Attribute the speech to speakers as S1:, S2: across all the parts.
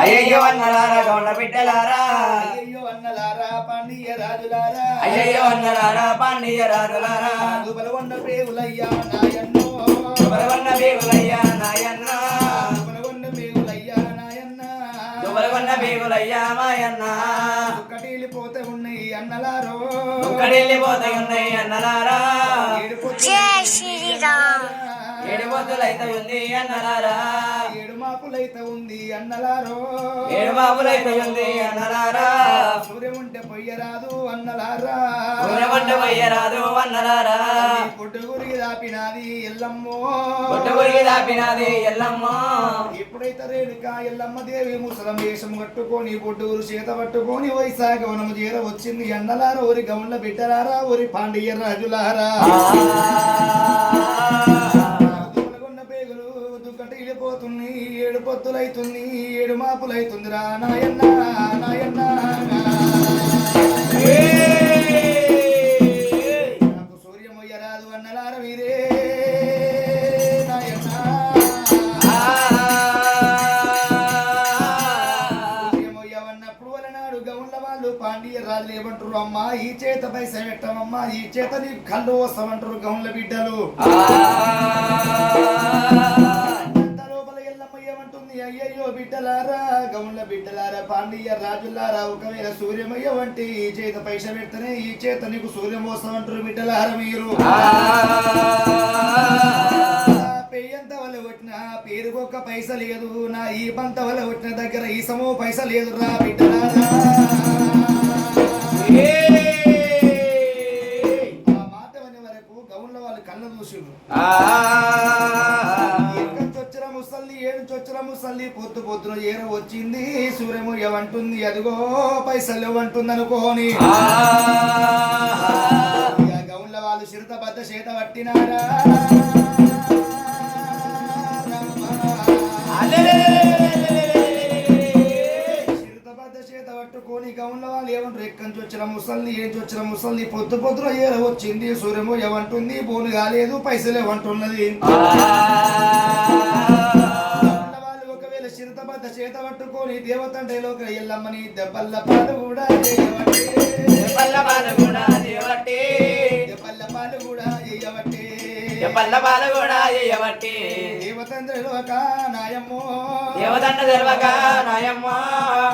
S1: అయ్యయ్యో అన్నలారా గౌండ బిడ్డలారా.
S2: అయ్యో అన్నలారా పాండియ రాజులారా.
S1: అయ్యయ్యో అన్నలారా పాండియ రాజులారా.
S2: దుబలగొండ పేగులయ్యా నాయన్నో.
S1: దుబలగొండ బేగులయ్యా నాయన్న.
S2: దుబలగొండ పేగులయ్యా నాయన్న.
S1: దుబలగొండ బేగులయ్యా మాయన్న.
S2: ఒక్కటిల్లిపోతే ఉన్నాయి అన్నలారో.
S1: ఒక్కడెళ్ళిపోతాయి ఉన్నాయి అన్నలారా.
S2: జై
S3: శ్రీరామ్.
S1: ఏడు పొద్దులైతే ఉంది అన్నలారా.
S2: ఏడు మాపులైతే ఉంది అన్నలారో.
S1: ఏడు బాబులైతే ఉంది అన్నలారా.
S2: సూర్యం ఉంటే పొయ్యరాదు అన్నలారా.
S1: ఊరగొండ పోయ్యరాదు అన్నలారా.
S2: పుట్టు గురికి దాపినాది ఎల్లమ్మో.
S1: పుట్ట గురికి దాపినది ఎల్లమ్మ.
S2: ఎప్పుడైతే రేణుక ఎల్లమ్మ దేవి ముసలం వేషం కట్టుకొని పొట్టుగురు చేత పట్టుకొని వైశాఖ వనము చేర వచ్చింది అన్నలారా. ఊరి గౌండ్ల బిడ్డలారా ఊరి పాండియ రాజులారా ఏడు పొత్తులైతుంది ఏడు మాపులైతుంది రా నాయన్న నాయన్న. నాకు సూర్యమొయ్యరాదు అన్నలార వీరే. నాయన్న. సూర్యమొయ్యవన్నప్పుడు వలనాడు గౌండ్ల వాళ్ళు పాండియ రాజులు ఏమంటారు? అమ్మా ఈ చేత పైస పెట్టమమ్మా ఈ చేత నీకు కళ్ళు వస్తామంటారు గౌండ్ల బిడ్డలు. అయ్యయ్యో బిడ్డలారా గౌండ్ల బిడ్డలారా పాండియ రాజులారా ఒకవేళ సూర్యమయ్య వంటి ఈ చేత పైస పెడితేనే ఈ చేత నీకు సూర్యం వస్తామంటారు బిడ్డలారా మీరు. పెయ్యంత వల్ల కొట్టిన పేరుకొక్క పైస లేదు నా ఈ పంత వల్ల కొట్టిన దగ్గర ఈ సమూ పైస లేదు రా బిడ్డలారా పొద్దు పొద్దున ఏర వచ్చింది సూర్యము ఏమంటుంది అదిగో పైసలు ఏమంటుంది అనుకోని గౌన్ల వాళ్ళు చిరుత బద్ద చేత పట్టినారా? పట్టుకొని గౌన్ల వాళ్ళు ఏమంటారు ఎక్కడి వచ్చిన ముసల్ని ఏం వచ్చిన ముసల్ని పొద్దు పొద్దున ఏర వచ్చింది సూర్యము ఏమంటుంది బోను కాలేదు పైసలు ఏమంటున్నది చిరుతబద్ద చేత పట్టుకొని దేవతండేలోక ఎల్లమ్మని దెబ్బల్ల పాలు కూడా చేయవట్టే.
S1: పల్ల బాల కూడా చేయబట్టి.
S2: దెబ్బల్ల పాలు కూడా చేయవట్టే.
S1: పల్ల బాల కూడా
S2: నాయమ్మో.
S1: దేవదండ తెలవక నాయమ్మ.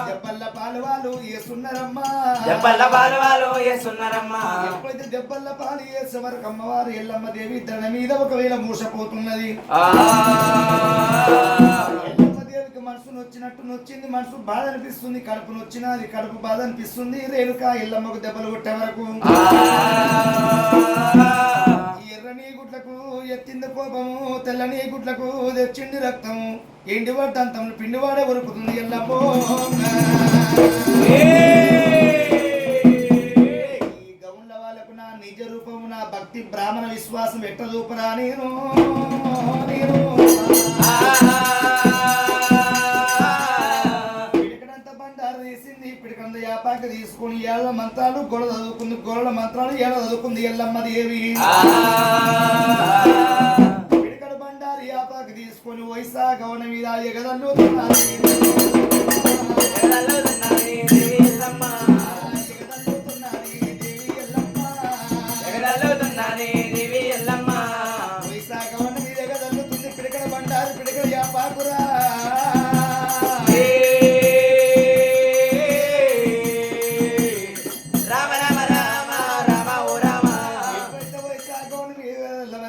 S2: దెబ్బల్ల పాలు వాళ్ళు వేస్తున్నారమ్మా
S1: చెప్పల్ల బాల వాళ్ళు వేస్తున్నారమ్మా
S2: ఎప్పుడైతే దెబ్బల్ల పాలు వేసే వరకు అమ్మవారు ఎల్లమ్మ దేవి తన మీద ఒకవేళ మూసపోతున్నది. దేవికి మనసు నొచ్చినట్టు నొచ్చింది మనసు బాధ అనిపిస్తుంది కడుపు నొచ్చినది కడుపు బాధ అనిపిస్తుంది. రేణుక ఎల్లమ్మకు దెబ్బలు కొట్టే వరకు ఎర్రని గుడ్లకు ఎత్తింది కోపము తెల్లని గుడ్లకు తెచ్చింది రక్తము ఎండి దంతములు పిండివాడే ఉరుకుతుంది ఎల్లమ్మో ఈ వాళ్ళకు నా నిజ రూపము నా భక్తి బ్రాహ్మణ విశ్వాసం ఎట్ట చూపరా నేను. నేను ఏళ్ళ మంత్రాలు గొడ చదువుకుంది గొడల మంత్రాలు ఏళ్ళ చదువుకుంది ఎల్లమ్మ దేవి. పిడికడ బండారు యాపాక తీసుకొని వైసా గౌన మీద ఎగదల్లు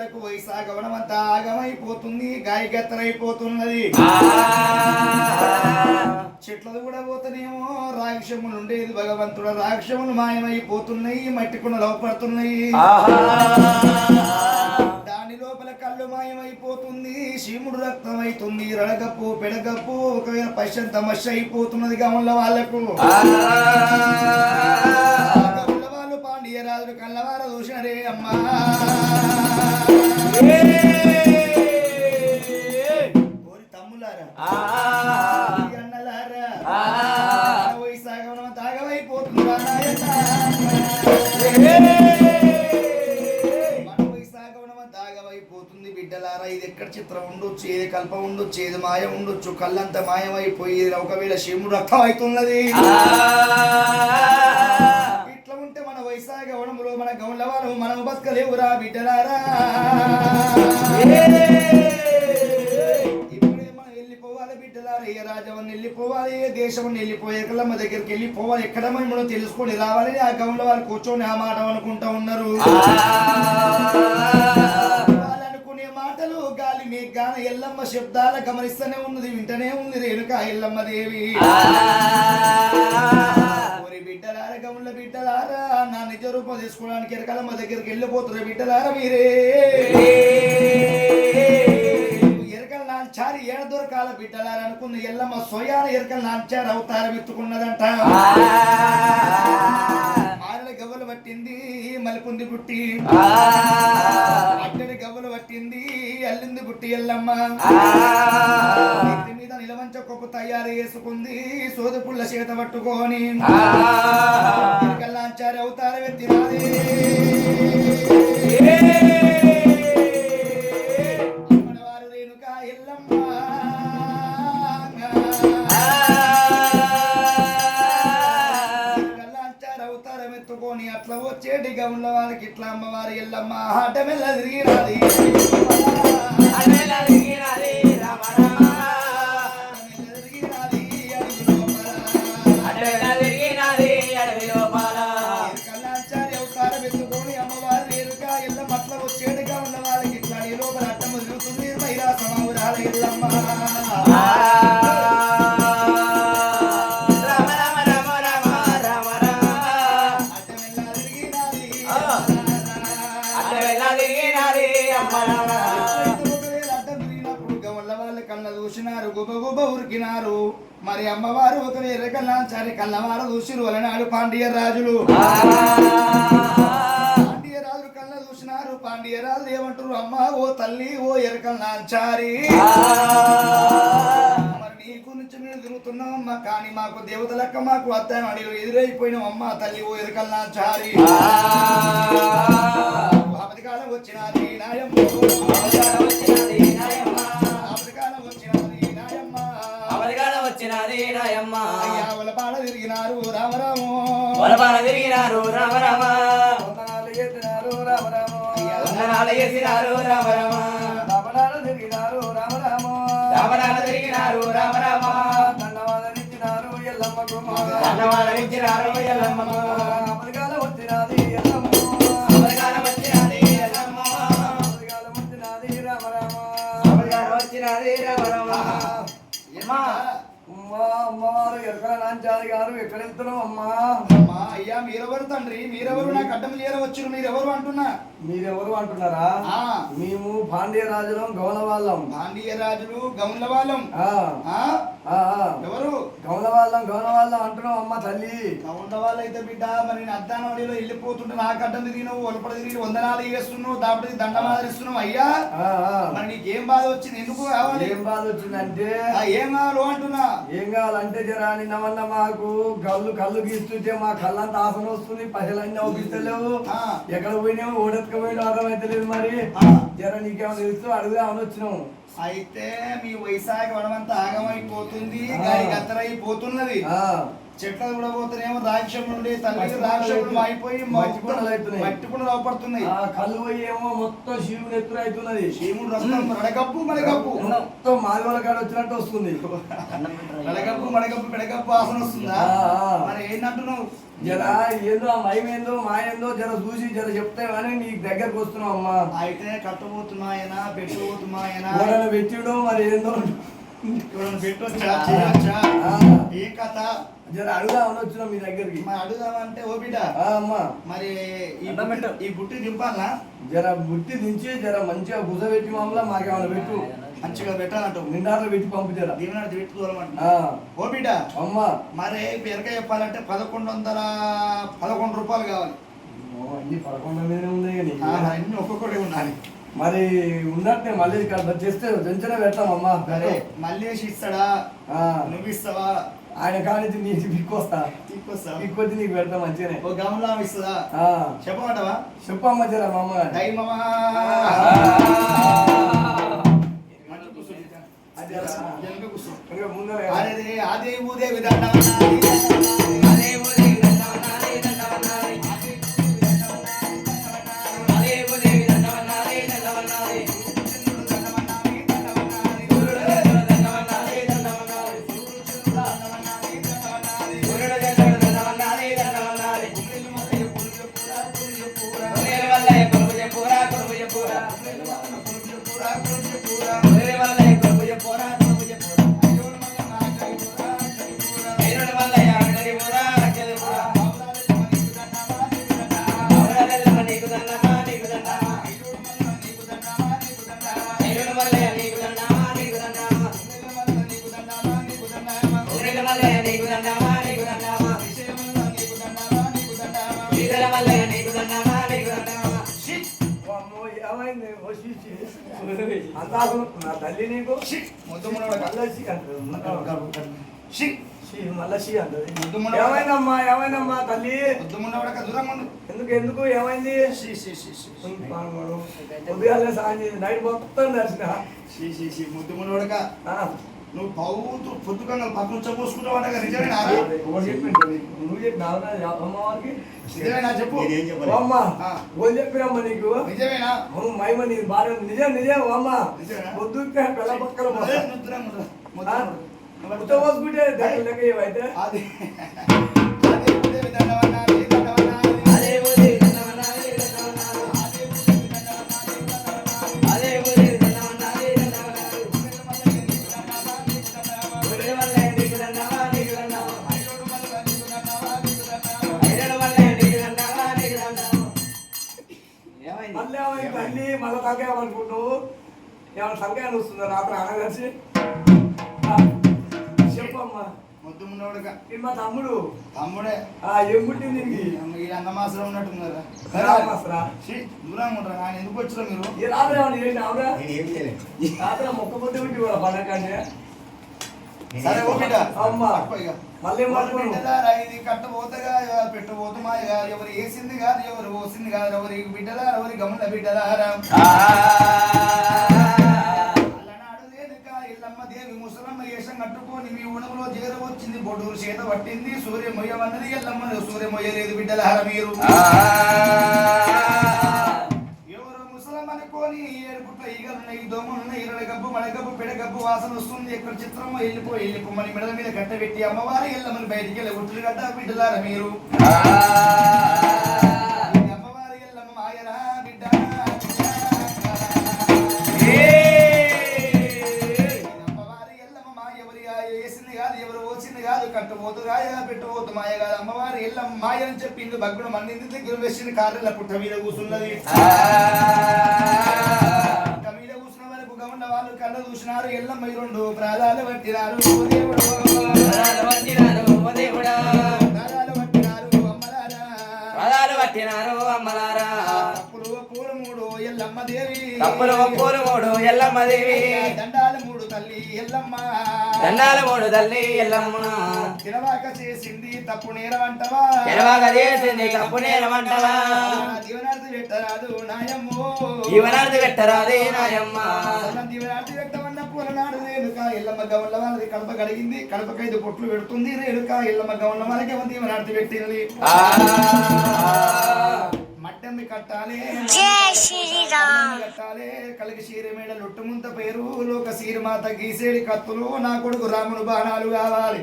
S2: వరకు వైశాఖ వనమంతా ఆగమైపోతుంది గాయగత్తరైపోతున్నది చెట్లది కూడా పోతేనేమో రాక్షములు ఉండేది భగవంతుడు రాక్షములు మాయమైపోతున్నాయి మట్టి కుండ లోపడుతున్నాయి దాని లోపల కళ్ళు మాయమైపోతుంది శివుడు రక్తం అవుతుంది రడగప్పు పెడగప్పు ఒకవేళ పశ్చం తమస్య అయిపోతున్నది గమల వాళ్ళకు. రాజులు కళ్ళవార చూసినరే అమ్మా. ఓరి తమ్ములారా అన్నలారా బిడ్డలారా ఇది ఎక్కడ చిత్రం ఉండొచ్చు ఏది కల్పం ఉండొచ్చు ఏది మాయ ఉండొచ్చు కళ్ళంతా మాయమైపోయి ఒకవేళ శివుడు రక్తం అవుతున్నది ఇట్లా ఉంటే మన వైశాఖ వనములో మన గౌండ్ల వారు మనం బతకలేవురా బిడ్డలారా. ఇప్పుడే మనం వెళ్ళిపోవాలి బిడ్డలారా. ఏ రాజవని వెళ్ళిపోవాలి ఏ దేశం వెళ్ళిపోయే కల్లమ్మ దగ్గరికి వెళ్ళిపోవాలి ఎక్కడ మనం తెలుసుకొని రావాలని ఆ గౌండ్ల వారు కూర్చొని ఆ మాట అనుకుంటా ఉన్నారు. వాళ్ళు అనుకునే మాటలు గాలి మీ గాన ఎల్లమ్మ శబ్దాల గమనిస్తూనే ఉన్నది వింటనే ఉంది రేణుక ఎల్లమ్మ దేవి. రూపం తీసుకోవడానికి ఎరకలమ్మ దగ్గరికి వెళ్ళిపోతున్నారు బిడ్డలారా మీరే. ఎరకల నాంచారి ఏడ దొరకాల బిడ్డలారా అనుకుంది. ఎల్లమ్మ సొయాన ఎరకల నాంచారు అవతారం ఎత్తుకున్నదంట. మారల గవ్వలు పట్టింది మలిపుంది పుట్టి అట్టడి గవ్వలు పట్టింది అల్లింది పుట్టి ఎల్లమ్మ. నిలవంచ కొప్పు తయారు చేసుకుంది. సోద పుల్ల చేత పట్టుకొని. కల్లాంచారి అవతారం రేణుక ఎల్లమ్మ. ఎత్తుకొని అట్లా వచ్చేటి గౌన్ల వారికి ఇట్లా అమ్మవారి ఎల్లమ్మ. ఆట మెల్ల తిరిగినాది అందరు గుబగుబ ఉరికినారు మరి అమ్మవారు ఒక వేరే కల్లాంచారి కళ్ళవారు చూసిరు అలనాడు పాండియ రాజులు పాండియ రాజులు కళ్ళ చూసినారు పాండియ రాజులు ఏమంటారు అమ్మ ఓ తల్లి ఓ ఎరకల్లాంచారి నాంచారి మరి మేము తిరుగుతున్నాం కానీ మాకు దేవత లెక్క మాకు అత్తాను అడిగి ఎదురైపోయినాం అమ్మ తల్లి ఓ ఎరకల్లాంచారి
S1: వలపాల తిరిగినారు రామ రామ.
S3: వందనాలు ఎత్తినారు రామరాము
S1: వందనాలు రామ రామ.
S3: రామనాలు తిరిగినారు రామరాము
S1: రామనాలు తిరిగినారు రామ రామ.
S3: దండవాదనిచ్చినారు ఎల్లమ్మకు
S1: దండవాదం ఇచ్చినారు ఎల్లమ్మకు
S3: అమృగాల వచ్చినది ఎల్లమ్మ.
S1: అమరగానం వచ్చినది ఎల్లమ్మ.
S3: అమృగాల వచ్చినది రామరామ
S1: అమరగానం వచ్చినది రామ రామ.
S2: అమ్మా
S3: అమ్మవారు ఎక్కడ నాంచారి గారు ఎక్కడ వెళ్తున్నావు అమ్మా?
S2: అయ్యా మీరెవరు తండ్రి? మీరెవరు నాకు అడ్డం లేర మీరెవరు అంటున్నా
S3: మీరెవరు అంటున్నారా? మేము పాండ్య రాజులం గౌల వాళ్ళం
S2: పాండ్య రాజులు గౌన్ల వాళ్ళం. ఎవరు?
S3: గౌల వాళ్ళం గౌల వాళ్ళం అంటున్నావు అమ్మ తల్లి.
S2: గౌన్ల వాళ్ళైతే బిడ్డ మరి నేను అద్దానవాడిలో వెళ్ళిపోతుంటే నాకు అడ్డం తిరిగినావు ఒలపడ తిరిగి వందనాలు వేస్తున్నావు దాపటి దండమాదిస్తున్నావు అయ్యా. మరి నీకేం బాధ వచ్చింది? ఎందుకు కావాలి
S3: ఏం బాధ వచ్చిందంటే
S2: ఏం కావాలి అంటున్నా?
S3: ఏం కావాలంటే జరా నిన్నవన్న మాకు కళ్ళు కళ్ళు గీస్తుంటే మా కళ్ళంతా ఆసన వస్తుంది పైసలన్నీ అవుపిస్తలేవు. ఎక్కడ పోయినావు ఓడెత్తుకపోయినా అర్థమైతలేదు మరి.
S2: ఆ.
S3: జర నీకేమైనా తెలుసు అడుగుదామని వచ్చినాము.
S2: అయితే మీ వైశాఖ వనమంతా ఆగమైపోతుంది గత్తరైపోతున్నది చెట్లు కూడా పోతేనేమో రాక్షసులు నుండి తల్లి రాక్షసులు అయిపోయి
S3: మట్టి కుండలు అవుతున్నాయి.
S2: మట్టి కూడా లోపడుతున్నాయి
S3: ఆ కళ్ళు ఏమో మొత్తం శివుని ఎత్తున అవుతున్నది.
S2: శివుడు రక్తం మడగప్పు మడగప్పు
S3: మొత్తం మాదిగోల కాడ వచ్చినట్టు వస్తుంది.
S2: మడగప్పు మడగప్పు మెడగప్పు ఆసన వస్తుందా. మరి ఏంటంటున్నావు
S3: జర ఏందో ఆ మయమేందో మాయేందో జర చూసి జర చెప్తే కానీ నీకు దగ్గరకు వస్తున్నావు అమ్మా.
S2: అయితే కట్టబోతున్నాయనా పెట్టుబోతున్నాయనా?
S3: పెట్టిడు మరి ఏందో
S2: ఏ కథ.
S3: జర అడుగుదామని వచ్చినాం మీ దగ్గరికి.
S2: మరి అడుగుదామంటే ఓ బిడ్డ.
S3: ఆ, అమ్మా.
S2: మరి ఈ బుట్టి-
S1: పెట్టు.
S2: ఈ బుట్టి దింపాలనా
S3: జర బుట్టి దించి జర మంచిగా గుసబెట్టి మామూలు మాకేమైనా పెట్టు.
S2: మంచిగా పెట్టాలంట.
S3: నిండార్లు పెట్టి పంపు జర.
S2: దీవెనాడు పెట్టి దూరమంట
S3: ఆ,
S2: ఓ బిడ్డ.
S3: అమ్మా.
S2: మరి పెరక చెప్పాలంటే పదకొండు వందల పదకొండు రూపాయలు కావాలి.
S3: ఓ, అన్ని పదకొండు మీదనే ఉంది కానీ.
S2: ఆ, అన్ని ఒక్కొక్కటి ఉండాలి
S3: మరి ఉన్నట్టే మళ్ళీ ఇక్కడ చేస్తే వెంటనే పెడతామమ్మా
S2: సరే మల్లేష్ ఇస్తాడా?
S3: ఆ,
S2: నువ్వు ఇస్తావా?
S3: ఆయన కానీ నీకు పిక్కొస్తా
S2: తీసుకొస్తావా
S3: పిక్కొచ్చి నీకు పెడతా మంచిగానే.
S2: ఓ గమలా ఇస్తుందా?
S3: ఆ,
S2: చెప్పమంటావా?
S3: చెప్పమ్మా జర మా అమ్మ ముందరే
S2: అదే అదే ఊదేవి దండవనాలి
S3: నా తల్లి నీకు
S2: ముద్దు ముద్దు
S3: ఏమైందమ్మా ఏమైందమ్మా తల్లి ఎందుకు ఎందుకు ఏమైంది ఉదయాలే సాయం నైట్ మొత్తం నడిచిన
S2: ముద్దు మునవడక. నువ్వు పౌతు పొద్దుకన్నా పక్కన చెప్పుకుంటావు అంటే నిజమేనా?
S3: నీకు? నువ్వు చెప్పిన అమ్మవారికి
S2: నిజమేనా చెప్పు?
S3: అమ్మ. ఓ చెప్పినమ్మ నీకు?
S2: నిజమేనా?
S3: అవును మైమ నీ భార్య నిజం నిజం ఓ అమ్మ? పొద్దుకే పిల్ల పక్కన
S2: అదే నువ్వు దూరం ఉండు. ముద్దు మునవడక.
S3: ముద్ద పోసుకుంటే దగ్గర లెక్క ఏవైతే
S2: అది.
S3: మళ్ళీ తలకాయ అనుకుంటావు ఏమైనా తలకాయ వస్తుందా రాత్రి అనగలిసి చెప్పమ్మా.
S2: ముద్దు
S3: మా తమ్ముడు?
S2: తమ్ముడే.
S3: ఆ దీనికి
S2: ఈ అన్నమాసరం? షి, దూరంగా ఉంటారు ఆయన ఎందుకు వచ్చారు మీరు?
S3: ఈ రాత్రి ఏమన్నా చేసిన ఆవిడ
S4: నేను ఏం చేయలేదు.
S3: రాత్రి మొక్క పొద్దు పెట్టి పండకంటే
S2: సరే ఓ బిడ్డ
S3: అమ్మా. మళ్ళీ?
S2: బిడ్డలారా, ఇది కట్టబోతగా పెట్టబోతుమాయగా? ఎవరు వేసింది కాదు ఎవరు పోసింది కాదు? ఎవరి బిడ్డలారా? ఎవరి గమన బిడ్డలారా? కట్టుకొని మీ ఉణములో చేర వచ్చింది బొడూరు చేత పట్టింది. సూర్యమొయ్య అన్నది ఎల్లమ్మ. సూర్యమొయ్య లేదు బిడ్డలారా మీరు. దోమలున్నాయి. ఇరడ గబ్బు మడగబ్బు పెడగబ్బు వాసన వస్తుంది. ఎక్కడ చిత్రమో వెళ్ళిపో వెళ్ళిపోమని మెడల మీద కట్టబెట్టి అమ్మవారి ఎల్లమని బయటికి వెళ్ళి గుట్టులు గడ్డ బిడ్డలారా మీరు? అమ్మవారి ఎల్లమ్మ మాయరా బిడ్డ ఈ అమ్మవారి మాయ ఎవరి వేసింది కాదు ఎవరు కాదు కట్టబోతు రాయ పెట్టబోతు మాయ కాదు అమ్మవారి ఎల్లమ్మ మాయ అని చెప్పింది భగ్గుడు మంది దగ్గర వేసిన కార్రెల పుట్ట మీద కూర్చున్నది. కళ్ళ చూసినారు ఎల్లమ్మ రెండు ప్రాణాలు పట్టినారు దేవుడు.
S1: పట్టినారు ఓ దేవుడా.
S2: ప్రాణాలు పట్టినారు అమ్మలారా.
S1: పట్టినారు అమ్మలారా.
S2: తప్పులు మూడు ఎల్లమ్మ దేవి.
S1: తప్పులు ఒప్పులు మూడు ఎల్లమ్మ దేవి.
S2: దండాలు మూడు తల్లి ఎల్లమ్మ.
S1: దండాల మూడు తల్లి ఎల్లమ్మ.
S2: చేసింది తప్పు నేరమంటవా
S1: చేసింది తప్పు నేరమంటవా
S2: దీవనార్థి పెట్టరాదు నాయమ్మో.
S1: జీవనార్థి పెట్టరాదే నాయమ్మ.
S2: దీవనార్థి పెట్టమన్న పూలనాడు రేణుక ఎల్లమ్మ గౌన్ల వాళ్ళది కడప కడిగింది కడపకైదు పొట్లు పెడుతుంది రేణుక ఎల్లమ్మ గౌన్ల వాళ్ళకి ఏమో దీవనార్థి పెట్టింది
S1: ఆ.
S2: మట్టమ్మి కట్టాలి?
S5: జై శ్రీరామ్.
S2: మట్టమ్మి కట్టాలి? కలిగి సీర మేడ లొట్టుముంత పేరు లోక సీరమాత గీసేడి కత్తులు నా కొడుకు రాముడు బాణాలు కావాలి.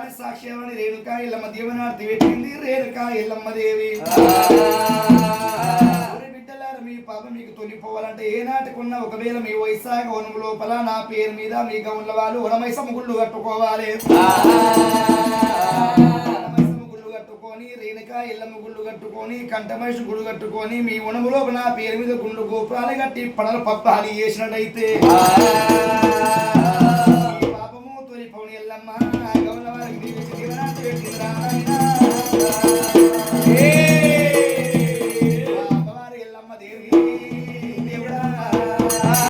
S2: కత్తులు సాక్ష్యమని రేణుక ఎల్లమ్మ దీవనార్థి పెట్టింది. రేణుక ఎల్లమ్మ దేవి. మీ పాప మీకు తొలిపోవాలంటే ఏనాటికున్న ఒకవేళ మీ వైశాఖ వనము లోపల నా పేరు మీద మీ గౌన్ల వాళ్ళు వనమైసమ్మ గుళ్ళు కట్టుకోవాలి. గుళ్ళు కట్టుకొని రేణుక ఎల్లమ్మ గుళ్ళు కట్టుకొని కంఠమైసు గుళ్ళు కట్టుకొని మీ వనములో నా పేరు మీద గుండు గోపురాలు కట్టి పడలు పప్పాలి చేసినట్టయితే.